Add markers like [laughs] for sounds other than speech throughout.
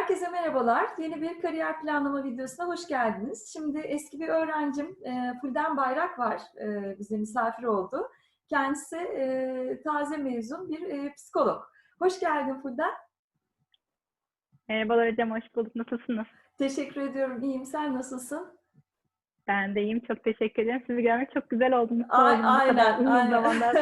Herkese merhabalar. Yeni bir kariyer planlama videosuna hoş geldiniz. Şimdi eski bir öğrencim e, Fulden Bayrak var. E, bize misafir oldu. Kendisi e, taze mezun bir psikolog. Hoş geldin Fulden. Merhabalar hocam, hoş bulduk. Nasılsınız? Teşekkür ediyorum. İyiyim. Sen nasılsın? Ben de iyiyim. Çok teşekkür ederim. Sizi görmek çok güzel oldu. Mutlu Ay- oldum bu kadar aynen. uzun aynen. zamandan.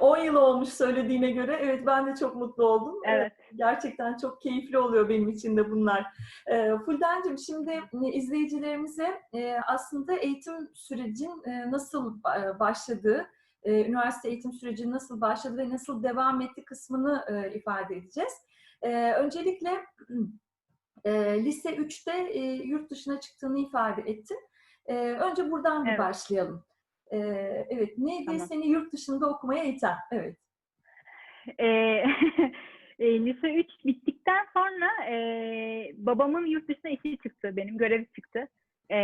10 [laughs] yıl olmuş söylediğine göre. Evet ben de çok mutlu oldum. Evet. Gerçekten çok keyifli oluyor benim için de bunlar. E, Fulden'cim şimdi e, izleyicilerimize e, aslında eğitim sürecin e, nasıl ba- başladığı, e, üniversite eğitim süreci nasıl başladı ve nasıl devam etti kısmını e, ifade edeceğiz. E, öncelikle [clears throat] e, lise 3'te e, yurt dışına çıktığını ifade ettin. E, önce buradan bir Evet. başlayalım. E, evet, neydi Tamam. seni yurt dışında okumaya iten? Evet. Ee, [laughs] e, lise 3 bittikten sonra e, babamın yurt dışına işi çıktı. Benim görevi çıktı. E,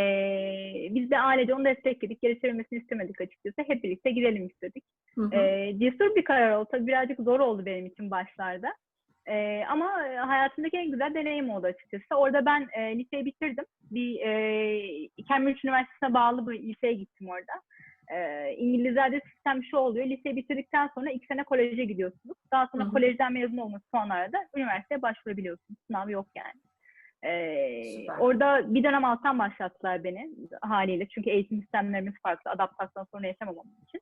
biz de ailece onu destekledik. Geri çevirmesini istemedik açıkçası. Hep birlikte gidelim istedik. Hı hı. E, cesur bir karar oldu. Tabii birazcık zor oldu benim için başlarda. E, ama hayatımdaki en güzel deneyim oldu açıkçası. Orada ben e, liseyi bitirdim. Bir e, Cambridge Üniversitesi'ne bağlı bir liseye gittim orada. E, İngilizlerde sistem şu oluyor. Liseyi bitirdikten sonra iki sene koleje gidiyorsunuz. Daha sonra Hı hı. kolejden mezun olması puanlarla da üniversiteye başvurabiliyorsunuz. Sınav yok yani. E, Süper. orada bir dönem alttan başlattılar beni haliyle. Çünkü eğitim sistemlerimiz farklı. Adaptasyon sorunu yaşamamam için.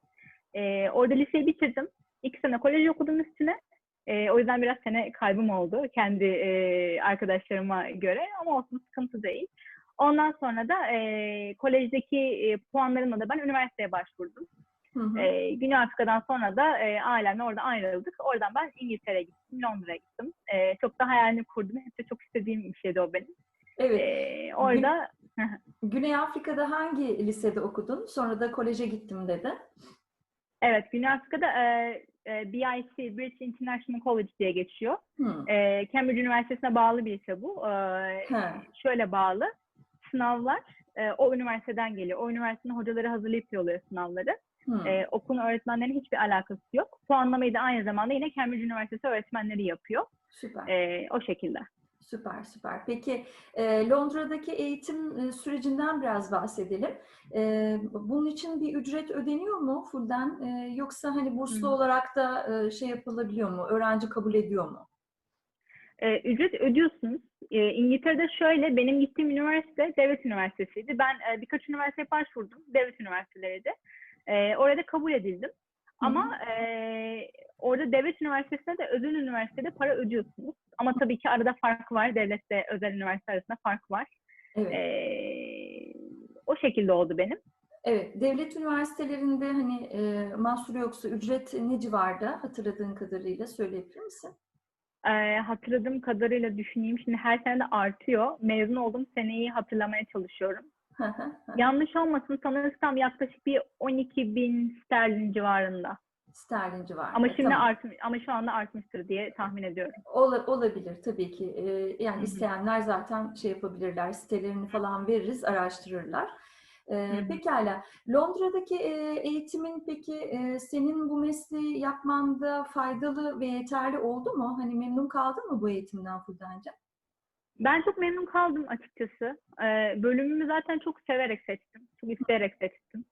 E, orada liseyi bitirdim. İki sene kolej okudum üstüne. E, o yüzden biraz sene kaybım oldu kendi e, arkadaşlarıma göre ama olsun sıkıntı değil. Ondan sonra da e, kolejdeki e, puanlarımla da ben üniversiteye başvurdum. Hı hı. E, Güney Afrika'dan sonra da e, ailemle orada ayrıldık. Oradan ben İngiltere'ye gittim, Londra'ya gittim. E, çok da hayalini kurdum. Hep de çok istediğim bir şeydi o benim. Evet. E, orada Güney Afrika'da hangi lisede okudun? Sonra da koleje gittim dedi. evet Güney Afrika'da e, e, BIC, British International College diye geçiyor. Hı. E, Cambridge Üniversitesi'ne bağlı bir lise bu. E, şöyle bağlı. Sınavlar e, o üniversiteden geliyor. O üniversitenin hocaları hazırlayıp yolluyor sınavları. Hı. E, okulun öğretmenlerinin hiçbir alakası yok. Puanlamayı da aynı zamanda yine Cambridge Üniversitesi öğretmenleri yapıyor. Süper. E, o şekilde. Süper, süper. Peki e, Londra'daki eğitim e, sürecinden biraz bahsedelim. E, bunun için bir ücret ödeniyor mu fullden? E, yoksa hani burslu Hı. olarak da e, şey yapılabiliyor mu? Öğrenci kabul ediyor mu? E, ücret ödüyorsunuz. E, İngiltere'de şöyle, benim gittiğim üniversite devlet üniversitesiydi. Ben e, birkaç üniversiteye başvurdum. Devlet üniversiteleriydi. E, orada kabul edildim. Ama e, orada devlet üniversitesinde de özel üniversitede para ödüyorsunuz. Ama tabii ki arada fark var. Devletle özel üniversite arasında fark var. Evet. E, o şekilde oldu benim. Evet. Devlet üniversitelerinde hani e, mahsuru yoksa ücret ne civarda hatırladığın kadarıyla söyleyebilir misin? E, hatırladığım kadarıyla düşüneyim. Şimdi her sene de artıyor. Mezun olduğum seneyi hatırlamaya çalışıyorum. Yanlış olmasın sanırsam yaklaşık bir 12 bin sterlin civarında. Sterlin civarında. Ama şimdi Tamam. artmış, ama şu anda artmıştır diye tahmin ediyorum. Ola- olabilir tabii ki. Ee, yani Hı hı. isteyenler zaten şey yapabilirler, sitelerini falan veririz, araştırırlar. Ee, hı. pekala. Londra'daki e, eğitimin peki e, senin bu mesleği yapmanda faydalı ve yeterli oldu mu? Hani memnun kaldın mı bu eğitimden Fulden'cim? Ben çok memnun kaldım açıkçası. Ee, bölümümü zaten çok severek seçtim. Çok isteyerek seçtim.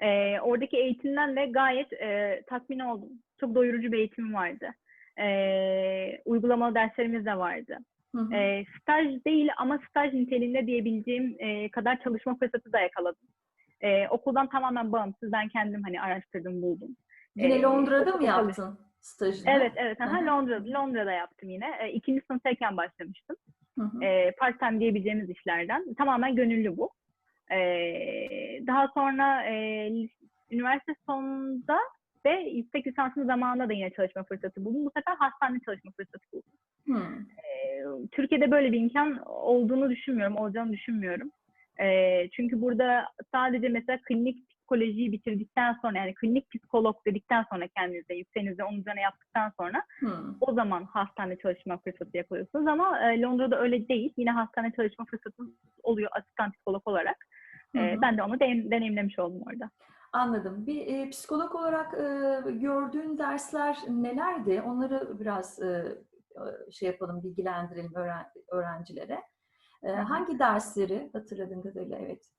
Ee, oradaki eğitimden de gayet e, tatmin oldum. Çok doyurucu bir eğitim vardı. Ee, uygulamalı derslerimiz de vardı. Hı hı. Ee, staj değil ama staj niteliğinde diyebileceğim e, kadar çalışma fırsatı da yakaladım. Ee, okuldan tamamen bağımsız. Ben kendim hani araştırdım, buldum. Yine Ee, Londra'da mı yaptın stajını? Evet, evet. Aha. Londra'da, Londra'da yaptım yine. E, ikinci sınıftayken başlamıştım. E, part-time diyebileceğimiz işlerden. Tamamen gönüllü bu. E, daha sonra e, üniversite sonunda ve yüksek lisansın zamanında da yine çalışma fırsatı buldum. Bu sefer hastanede çalışma fırsatı buldum. Hı. E, Türkiye'de böyle bir imkan olduğunu düşünmüyorum, olacağını düşünmüyorum. E, çünkü burada sadece mesela klinik psikolojiyi bitirdikten sonra yani klinik psikolog dedikten sonra kendinize yükseğinizde onun üzerine yaptıktan sonra Hı. o zaman hastane çalışma fırsatı yakalıyorsunuz ama e, Londra'da öyle değil. Yine hastane çalışma fırsatı oluyor asistan psikolog olarak. E, hı. ben de onu deneyim- deneyimlemiş oldum orada. Anladım. Bir e, psikolog olarak e, gördüğün dersler nelerdi? Onları biraz e, e, şey yapalım, bilgilendirelim öğren- öğrencilere. E, hangi dersleri hatırladığın kadarıyla evet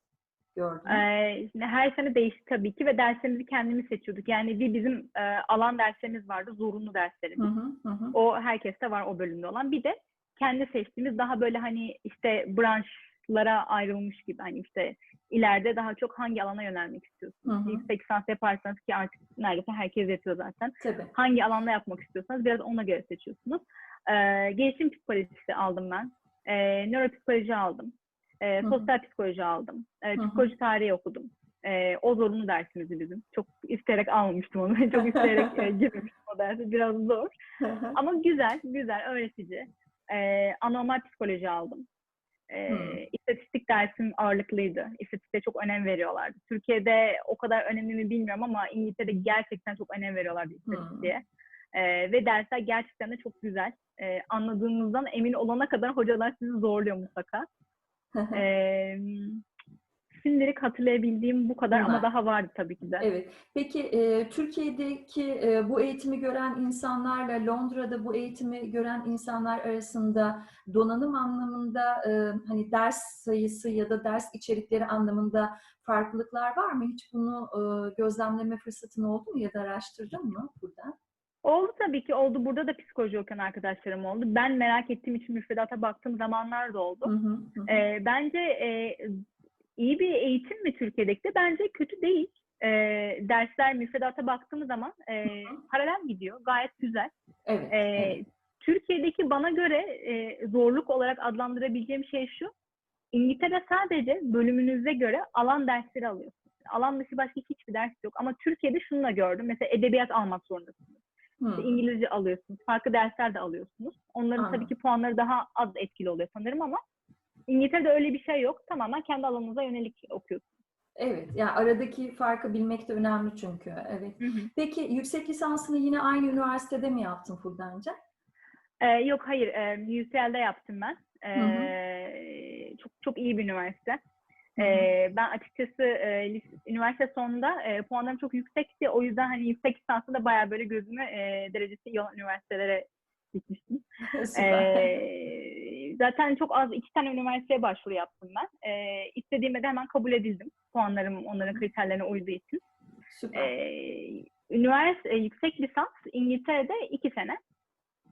gördün? Ee, şimdi her sene değişti tabii ki ve derslerimizi kendimiz seçiyorduk. Yani bir bizim e, alan derslerimiz vardı, zorunlu derslerimiz. Hı hı, hı hı. O herkeste var o bölümde olan. Bir de kendi seçtiğimiz daha böyle hani işte branşlara ayrılmış gibi hani işte ileride daha çok hangi alana yönelmek istiyorsunuz? Hı hı. Yüksek lisans yaparsanız ki artık neredeyse herkes yapıyor zaten. Tabii. Hangi alanda yapmak istiyorsanız biraz ona göre seçiyorsunuz. Ee, gelişim psikolojisi aldım ben. Ee, nöropsikoloji aldım. Hı. sosyal psikoloji aldım. Hı. psikoloji tarihi okudum. Ee, o zorunlu dersimizdi bizim. Çok isteyerek almamıştım onu. [laughs] Çok [laughs] isteyerek e, girmemiştim o dersi. Biraz zor. Ama güzel, güzel, öğretici. Ee, anormal psikoloji aldım. Ee, Hmm. İstatistik dersim ağırlıklıydı. İstatistiğe çok önem veriyorlardı. Türkiye'de o kadar önemli mi bilmiyorum ama İngiltere'de gerçekten çok önem veriyorlardı istatistiğe. Ee, ve dersler gerçekten de çok güzel. Ee, anladığınızdan emin olana kadar hocalar sizi zorluyor mutlaka. Ee, şimdilik hatırlayabildiğim bu kadar Bunlar. ama daha vardı tabii ki de. Evet. Peki e, Türkiye'deki e, bu eğitimi gören insanlarla Londra'da bu eğitimi gören insanlar arasında donanım anlamında e, hani ders sayısı ya da ders içerikleri anlamında farklılıklar var mı? Hiç bunu e, gözlemleme fırsatın oldu mu ya da araştırdın mı burada? Oldu tabii ki oldu. Burada da psikoloji okuyan arkadaşlarım oldu. Ben merak ettiğim için müfredata baktığım zamanlar da oldu. Hı hı, hı. Ee, bence e, iyi bir eğitim mi Türkiye'deki de? Bence kötü değil. Ee, dersler müfredata baktığımız zaman e, paralel gidiyor. Gayet güzel. Evet. Ee, evet. Türkiye'deki bana göre e, zorluk olarak adlandırabileceğim şey şu. İngiltere sadece bölümünüze göre alan dersleri alıyorsunuz. Alan dışı başka hiçbir ders yok. Ama Türkiye'de şunu da gördüm. Mesela edebiyat almak zorundasınız. Hı. İşte İngilizce alıyorsunuz. Farklı dersler de alıyorsunuz. Onların Anladım. tabii ki puanları daha az etkili oluyor sanırım ama İngiltere'de öyle bir şey yok. Tamamen kendi alanınıza yönelik okuyorsunuz. Evet. Yani aradaki farkı bilmek de önemli çünkü. Evet. Peki yüksek lisansını yine aynı üniversitede mi yaptın Fuldenca? Ee, yok hayır. E, UCL'de yaptım ben. Ee, Hı çok çok iyi bir üniversite. Ee, ben açıkçası e, üniversite sonunda e, puanlarım çok yüksekti. O yüzden hani yüksek lisansta da bayağı böyle gözümü e, derecesi iyi olan üniversitelere gitmiştim. [laughs] Ee, zaten çok az iki tane üniversiteye başvuru yaptım ben. Ee, istediğimde de hemen kabul edildim. Puanlarım onların kriterlerine uyduğu için. Süper. Ee, üniversite e, yüksek lisans İngiltere'de iki sene.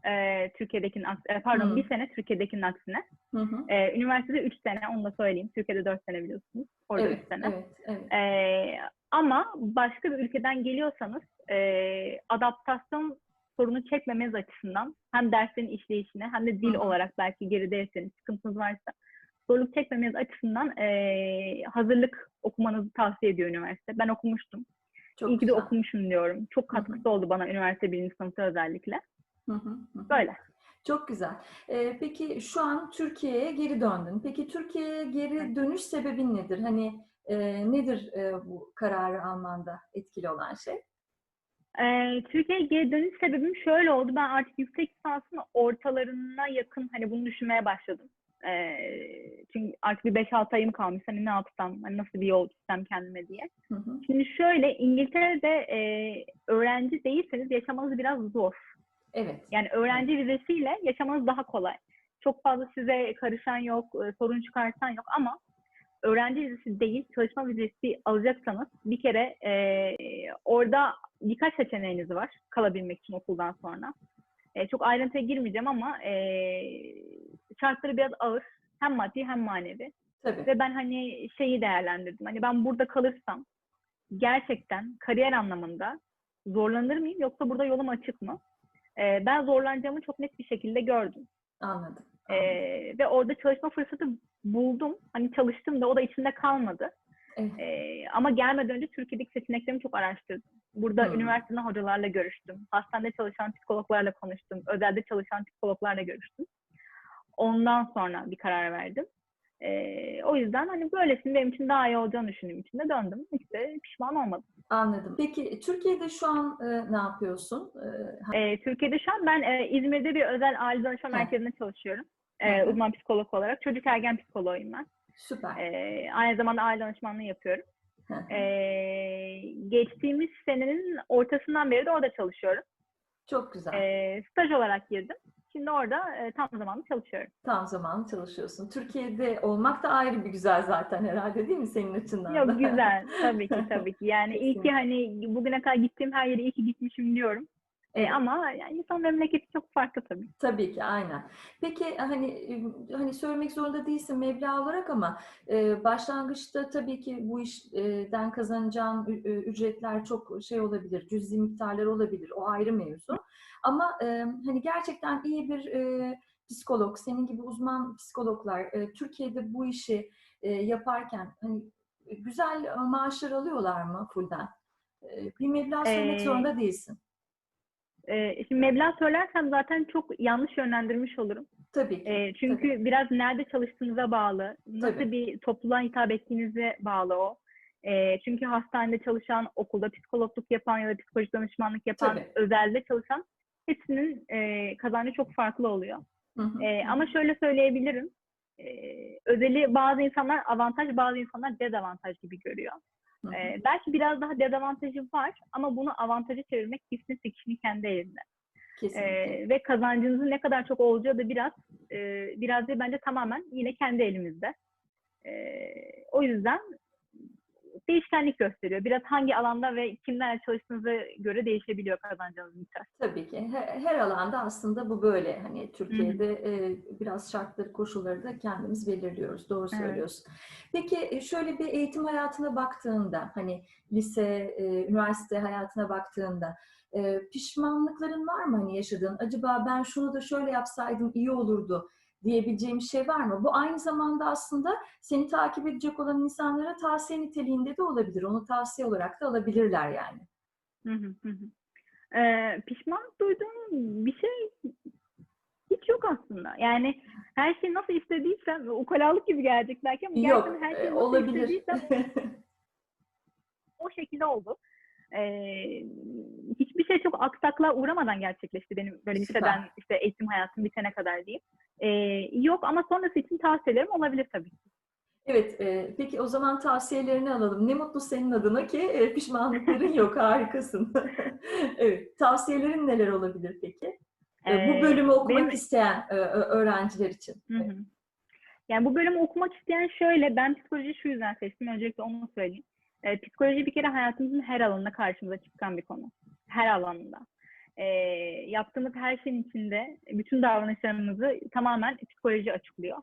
Ee, Türkiye'dekinin aks- e, pardon Hı. bir sene Türkiye'dekinin aksine. Hı hı. Ee, üniversitede üç sene onu da söyleyeyim. Türkiye'de dört sene biliyorsunuz. Orada Evet, üç sene. evet, evet. Ee, ama başka bir ülkeden geliyorsanız e, adaptasyon sorunu çekmemeniz açısından hem derslerin işleyişine hem de dil Hı olarak belki gerideyseniz sıkıntınız varsa zorluk çekmemeniz açısından e, hazırlık okumanızı tavsiye ediyor üniversite. Ben okumuştum. Çok İyi ki de güzel. okumuşum diyorum. Çok katkısı oldu bana üniversite birinci sınıfta özellikle. Hı hı, hı hı. Böyle. Çok güzel. Ee, peki şu an Türkiye'ye geri döndün. Peki Türkiye'ye geri dönüş sebebin nedir? Hani e, nedir e, bu kararı almanda etkili olan şey? Ee, Türkiye'ye geri dönüş sebebim şöyle oldu. Ben artık yüksek lisansın ortalarına yakın hani bunu düşünmeye başladım. Ee, çünkü artık bir 5-6 ayım kalmış. Hani ne yapsam, hani nasıl bir yol gitsem kendime diye. Hı hı, Şimdi şöyle İngiltere'de e, öğrenci değilseniz yaşamanız biraz zor. Evet. Yani öğrenci vizesiyle yaşamanız daha kolay. Çok fazla size karışan yok, e, sorun çıkartan yok ama öğrenci vizesi değil, çalışma vizesi alacaksanız bir kere e, orada birkaç seçeneğiniz var kalabilmek için okuldan sonra. E, çok ayrıntıya girmeyeceğim ama e, şartları biraz ağır. Hem maddi hem manevi. Tabii. Ve ben hani şeyi değerlendirdim. Hani ben burada kalırsam gerçekten kariyer anlamında zorlanır mıyım yoksa burada yolum açık mı? Ee, ben zorlanacağımı çok net bir şekilde gördüm. Anladım. Anladım. ve orada çalışma fırsatı buldum. Hani çalıştım da o da içinde kalmadı. Evet. Ee, ama gelmeden önce Türkiye'deki seçeneklerimi çok araştırdım. Burada Hmm. üniversiteden hocalarla görüştüm. Hastanede çalışan psikologlarla konuştum. Özelde çalışan psikologlarla görüştüm. Ondan sonra bir karar verdim. Ee, o yüzden hani böylesinin benim için daha iyi olacağını düşündüğüm için de döndüm. Hiç de pişman olmadım. Anladım. Peki Türkiye'de şu an e, ne yapıyorsun? E, Ee, Türkiye'de şu an ben e, İzmir'de bir özel aile danışma merkezinde çalışıyorum. Hı. uzman psikolog olarak. Çocuk ergen psikoloğuyum ben. süper. Ee, aynı zamanda aile danışmanlığı yapıyorum. Ee, geçtiğimiz senenin ortasından beri de orada çalışıyorum. Çok güzel. Ee, staj olarak girdim. Şimdi orada e, tam zamanlı çalışıyorum. Tam zamanlı çalışıyorsun. Türkiye'de olmak da ayrı bir güzel zaten herhalde değil mi senin açından da? Yok güzel. Tabii ki [laughs] tabii ki. Yani iyi ki hani bugüne kadar gittiğim her yere iyi ki gitmişim diyorum. E, ama yani insan memleketi çok farklı tabii. Tabii ki aynen. Peki hani e, hani söylemek zorunda değilsin meblağ olarak ama e, başlangıçta tabii ki bu işten kazanacağın ü- ü- ücretler çok şey olabilir, cüzi miktarlar olabilir. O ayrı mevzu. Ama e, hani gerçekten iyi bir e, psikolog, senin gibi uzman psikologlar e, Türkiye'de bu işi e, yaparken hani güzel e, maaşlar alıyorlar mı Fulden? E, bir meblağ söylemek Ee, zorunda değilsin. E, şimdi meblağ söylersem zaten çok yanlış yönlendirmiş olurum. Tabii ki. E, çünkü biraz nerede çalıştığınıza bağlı, nasıl Tabii. bir topluluğa hitap ettiğinize bağlı o. E, çünkü hastanede çalışan, okulda psikologluk yapan ya da psikolojik danışmanlık yapan, Tabii. özelde çalışan hepsinin e, kazancı çok farklı oluyor. Hı hı. E, ama şöyle söyleyebilirim. E, özeli bazı insanlar avantaj, bazı insanlar dezavantaj gibi görüyor. Hı hı. E, belki biraz daha dezavantajı var ama bunu avantaja çevirmek kesinlikle kişinin kendi elinde. Kesinlikle. Ee, ve kazancınızın ne kadar çok olacağı da biraz e, biraz da bence tamamen yine kendi elimizde. Ee, o yüzden değişkenlik gösteriyor. Biraz hangi alanda ve kimlerle çalıştığınıza göre değişebiliyor kazancınız miktar. Tabii ki. Her, her alanda aslında bu böyle. Hani Türkiye'de e, biraz şartları, koşulları da kendimiz belirliyoruz. Doğru Evet. söylüyorsun. Peki e, şöyle bir eğitim hayatına baktığında, hani lise, e, üniversite hayatına baktığında e, pişmanlıkların var mı hani yaşadığın? Acaba ben şunu da şöyle yapsaydım iyi olurdu diyebileceğim bir şey var mı? Bu aynı zamanda aslında seni takip edecek olan insanlara tavsiye niteliğinde de olabilir. Onu tavsiye olarak da alabilirler yani. Hı hı. Ee, duyduğum bir şey hiç yok aslında. Yani her şey nasıl istediysem, ukalalık gibi gelecek belki ama Yok, gerçekten her e, şey nasıl olabilir. istediysem o şekilde oldu. Ee, hiçbir şey çok aksaklığa uğramadan gerçekleşti benim böyle Süper. liseden işte eğitim hayatım bitene kadar diyeyim. Ee, yok ama sonrası için tavsiyelerim olabilir tabii ki. Evet, e, peki o zaman tavsiyelerini alalım. Ne mutlu senin adına ki e, pişmanlıkların [laughs] yok, harikasın. [laughs] evet, tavsiyelerin neler olabilir peki? E, Ee, bu bölümü okumak benim- isteyen e, öğrenciler için. Hı hı. Yani bu bölümü okumak isteyen şöyle, ben psikoloji şu yüzden seçtim. Öncelikle onu söyleyeyim. Ee, psikoloji bir kere hayatımızın her alanında karşımıza çıkan bir konu. Her alanında. Ee, yaptığımız her şeyin içinde bütün davranışlarımızı tamamen psikoloji açıklıyor.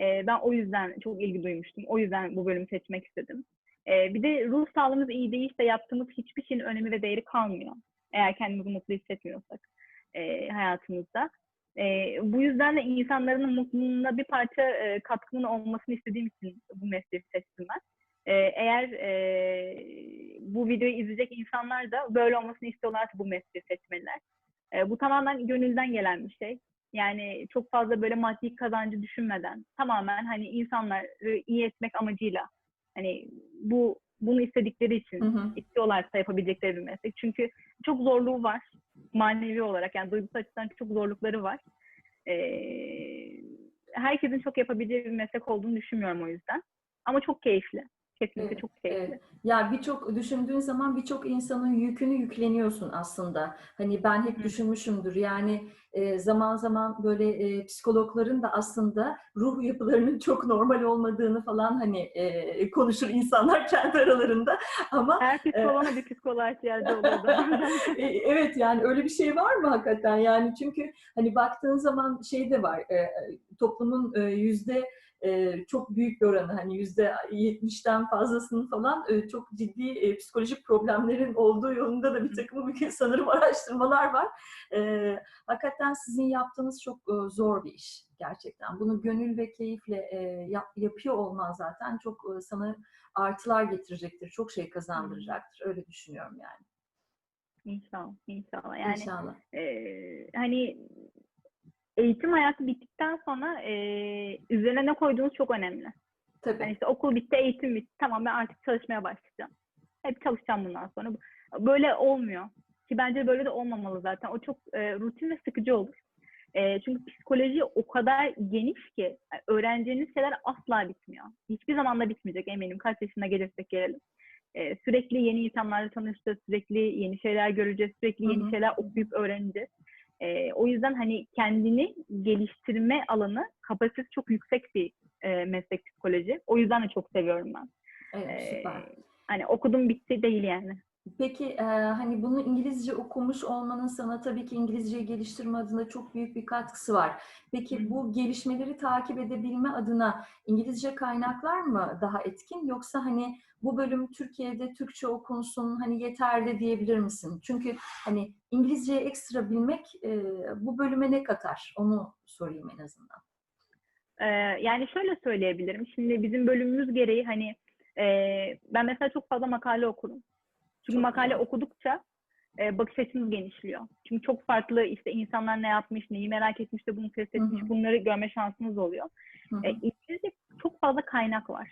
Ee, ben o yüzden çok ilgi duymuştum. O yüzden bu bölümü seçmek istedim. Ee, bir de ruh sağlığımız iyi değilse yaptığımız hiçbir şeyin önemi ve değeri kalmıyor. Eğer kendimizi mutlu hissetmiyorsak e, hayatımızda. E, bu yüzden de insanların mutluluğuna bir parça e, katkımın olmasını istediğim için bu mesleği seçtim ben. E, eğer e, bu videoyu izleyecek insanlar da böyle olmasını istiyorlarsa bu mesleği seçmeliler. E, bu tamamen gönülden gelen bir şey. Yani çok fazla böyle maddi kazancı düşünmeden tamamen hani insanları iyi etmek amacıyla hani bu bunu istedikleri için Hı hı. istiyorlarsa yapabilecekleri bir meslek. Çünkü çok zorluğu var manevi olarak yani duygusal açıdan çok zorlukları var. Ee, herkesin çok yapabileceği bir meslek olduğunu düşünmüyorum o yüzden. Ama çok keyifli. Kesinlikle Evet, çok keyifli. evet. Ya birçok düşündüğün zaman birçok insanın yükünü yükleniyorsun aslında. Hani ben hep Hı. düşünmüşümdür. Yani e, zaman zaman böyle e, psikologların da aslında ruh yapılarının çok normal olmadığını falan hani e, konuşur insanlar [laughs] kendi aralarında. Ama Her psikoloğa bir psikoloğa ihtiyacı zaten. [laughs] E, Evet yani öyle bir şey var mı hakikaten yani çünkü hani baktığın zaman şey de var e, toplumun e, yüzde e, çok büyük bir oranı hani yüzde yetmişten fazlasının falan e, çok ciddi e, psikolojik problemlerin olduğu yolunda da bir takım bir [laughs] sanırım araştırmalar var. E, hakikaten sizin yaptığınız çok e, zor bir iş gerçekten. Bunu gönül ve keyifle e, yap- yapıyor olman zaten çok e, sana artılar getirecektir, çok şey kazandıracaktır. Öyle düşünüyorum yani. İnşallah, inşallah. Yani İnşallah. e, hani eğitim hayatı bittikten sonra e, üzerine ne koyduğunuz çok önemli. Tabii. Yani işte okul bitti, eğitim bitti. Tamam ben artık çalışmaya başlayacağım. Hep çalışacağım bundan sonra. Böyle olmuyor. Ki bence böyle de olmamalı zaten. O çok e, rutin ve sıkıcı olur. E, çünkü psikoloji o kadar geniş ki yani öğreneceğiniz şeyler asla bitmiyor. Hiçbir zaman da bitmeyecek eminim. Kaç yaşına gelirsek gelelim. E, sürekli yeni insanlarla tanışacağız. Sürekli yeni şeyler göreceğiz. Sürekli yeni hı. şeyler okuyup öğreneceğiz. E, o yüzden hani kendini geliştirme alanı kapasitesi çok yüksek bir e, meslek psikoloji. O yüzden de çok seviyorum ben. Evet, E, süper. hani okudum bitti değil yani. Peki e, hani bunu İngilizce okumuş olmanın sana tabii ki İngilizceyi geliştirme adına çok büyük bir katkısı var. Peki bu gelişmeleri takip edebilme adına İngilizce kaynaklar mı daha etkin yoksa hani bu bölüm Türkiye'de Türkçe okunsun hani yeterli diyebilir misin? Çünkü hani İngilizceyi ekstra bilmek e, bu bölüme ne katar? Onu sorayım en azından. Ee, yani şöyle söyleyebilirim. Şimdi bizim bölümümüz gereği hani e, ben mesela çok fazla makale okurum. Çünkü makale okudukça e, bakış açımız genişliyor. Çünkü çok farklı işte insanlar ne yapmış, neyi merak etmiş de bunu test etmiş, hı. bunları görme şansımız oluyor. Hı hı, E, İngilizce çok fazla kaynak var.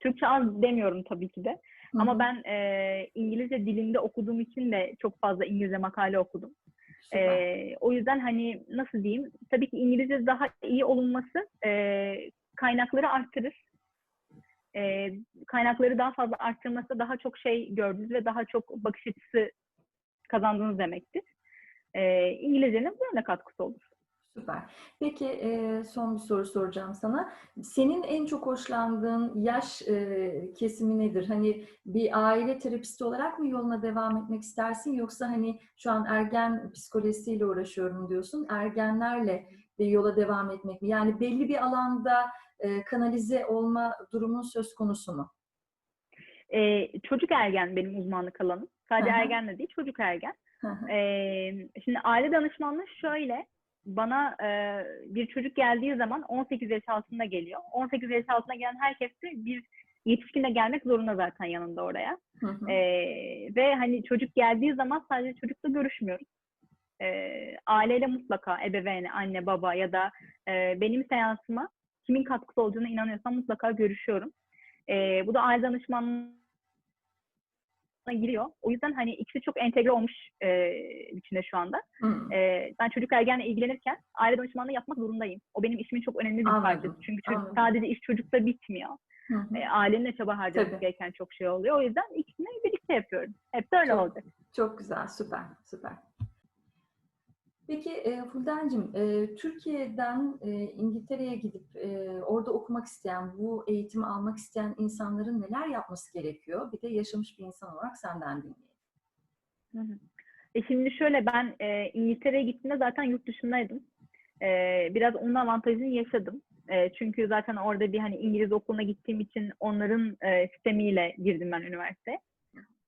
Türkçe az demiyorum tabii ki de. hı hı. Ama ben e, İngilizce dilinde okuduğum için de çok fazla İngilizce makale okudum. Süper. Ee, o yüzden hani nasıl diyeyim? Tabii ki İngilizce daha iyi olunması e, kaynakları arttırır. E, kaynakları daha fazla arttırması daha çok şey gördünüz ve daha çok bakış açısı kazandınız demektir. E, İngilizcenin bu yönde katkısı olur. Süper. Peki e, son bir soru soracağım sana. Senin en çok hoşlandığın yaş e, kesimi nedir? Hani bir aile terapisti olarak mı yoluna devam etmek istersin yoksa hani şu an ergen psikolojisiyle uğraşıyorum diyorsun. Ergenlerle bir yola devam etmek mi? Yani belli bir alanda e, kanalize olma durumun söz konusu mu? E, çocuk ergen benim uzmanlık alanım. Sadece ergen de değil, çocuk ergen. Ee, şimdi aile danışmanlığı şöyle. Bana e, bir çocuk geldiği zaman 18 yaş altında geliyor. 18 yaş altına gelen herkes de bir yetişkinle gelmek zorunda zaten yanında oraya. hı hı. Ee, ve hani çocuk geldiği zaman sadece çocukla görüşmüyoruz. Ee, aileyle mutlaka ebeveyni, anne, baba ya da e, benim seansıma kimin katkısı olduğuna inanıyorsam mutlaka görüşüyorum. Ee, bu da aile danışmanlığına giriyor. O yüzden hani ikisi çok entegre olmuş e, biçimde şu anda. Ee, ben çocuk ergenle ilgilenirken aile danışmanlığı yapmak zorundayım. O benim işimin çok önemli bir parçası. Çünkü çocuk, anladım. sadece iş çocukta bitmiyor. Hı hı. E, de çaba harcaması Tabii. gereken çok şey oluyor. O yüzden ikisini birlikte yapıyorum. Hep de öyle Çok- olacak. Çok güzel, süper, süper. Peki e, Fulden'cim, e, Türkiye'den e, İngiltere'ye gidip e, orada okumak isteyen, bu eğitimi almak isteyen insanların neler yapması gerekiyor? Bir de yaşamış bir insan olarak senden dinleyelim. E şimdi şöyle ben e, İngiltere'ye gittiğimde zaten yurt dışındaydım. Biraz onun avantajını yaşadım. Çünkü zaten orada bir hani İngiliz okuluna gittiğim için onların sistemiyle girdim ben üniversiteye.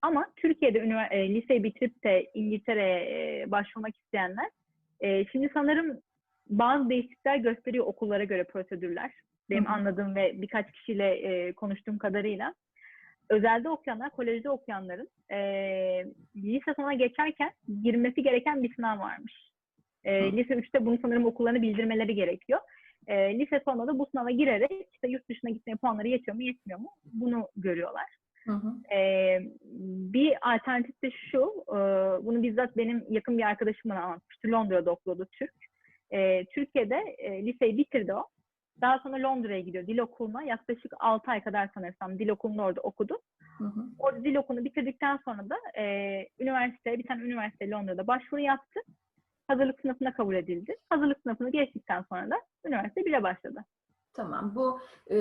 Ama Türkiye'de ünivers- e, bitirip de İngiltere'ye e, başvurmak isteyenler e, şimdi sanırım bazı değişiklikler gösteriyor okullara göre prosedürler. Benim Hı hı. anladığım ve birkaç kişiyle e, konuştuğum kadarıyla özelde okuyanlar, kolejde okuyanların e, lise sona geçerken girmesi gereken bir sınav varmış. E, lise 3'te bunu sanırım okullarını bildirmeleri gerekiyor. E, lise sonunda da bu sınava girerek işte yurt dışına gitmeye puanları yetiyor mu yetmiyor mu bunu görüyorlar. Hı hı. E, bir alternatif de şu, e, bunu bizzat benim yakın bir arkadaşım bana anlatmıştı. Londra'da okuyordu Türk. E, Türkiye'de e, liseyi bitirdi o. Daha sonra Londra'ya gidiyor dil okuluna. Yaklaşık 6 ay kadar sanırsam dil okulunu orada okudu. Hı hı. Orada dil okulunu bitirdikten sonra da e, üniversiteye, bir tane üniversite Londra'da başvuru yaptı. Hazırlık sınıfına kabul edildi. Hazırlık sınıfını geçtikten sonra da üniversite 1'e başladı. Tamam. Bu e,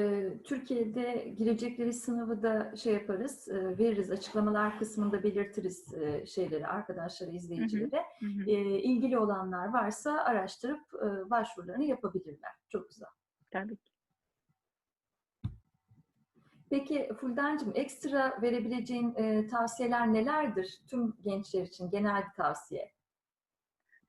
Türkiye'de girecekleri sınavı da şey yaparız, e, veririz. Açıklamalar kısmında belirtiriz e, şeyleri arkadaşlara, izleyicilere. Hı hı. E, ilgili olanlar varsa araştırıp e, başvurularını yapabilirler. Çok güzel. Tabii ki. Peki Fulden'cim ekstra verebileceğin e, tavsiyeler nelerdir tüm gençler için genel bir tavsiye?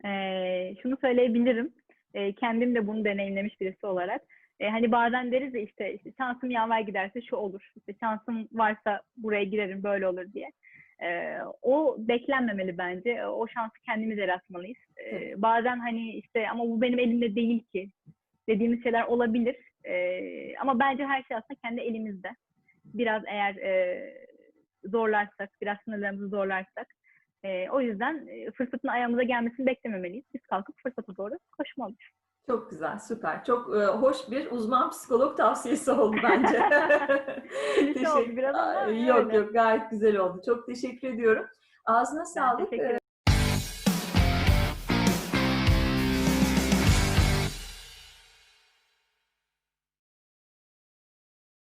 Ee, şunu söyleyebilirim. Ee, kendim de bunu deneyimlemiş birisi olarak. Ee, hani bazen deriz ya işte, işte şansım yaver giderse şu olur. İşte şansım varsa buraya girerim böyle olur diye. Ee, o beklenmemeli bence. O şansı kendimiz yaratmalıyız. Ee, bazen hani işte ama bu benim elimde değil ki dediğimiz şeyler olabilir. Ee, ama bence her şey aslında kendi elimizde. Biraz eğer e, zorlarsak, biraz sınırlarımızı zorlarsak e, o yüzden e, fırsatın ayağımıza gelmesini beklememeliyiz. Biz kalkıp fırsata doğru koşmalıyız. Çok güzel, süper. Çok e, hoş bir uzman psikolog tavsiyesi oldu bence. [laughs] Klişe oldu biraz ama Ay, Yok öyle. yok gayet güzel oldu. Çok teşekkür ediyorum. Ağzına sağlık. teşekkür Ee,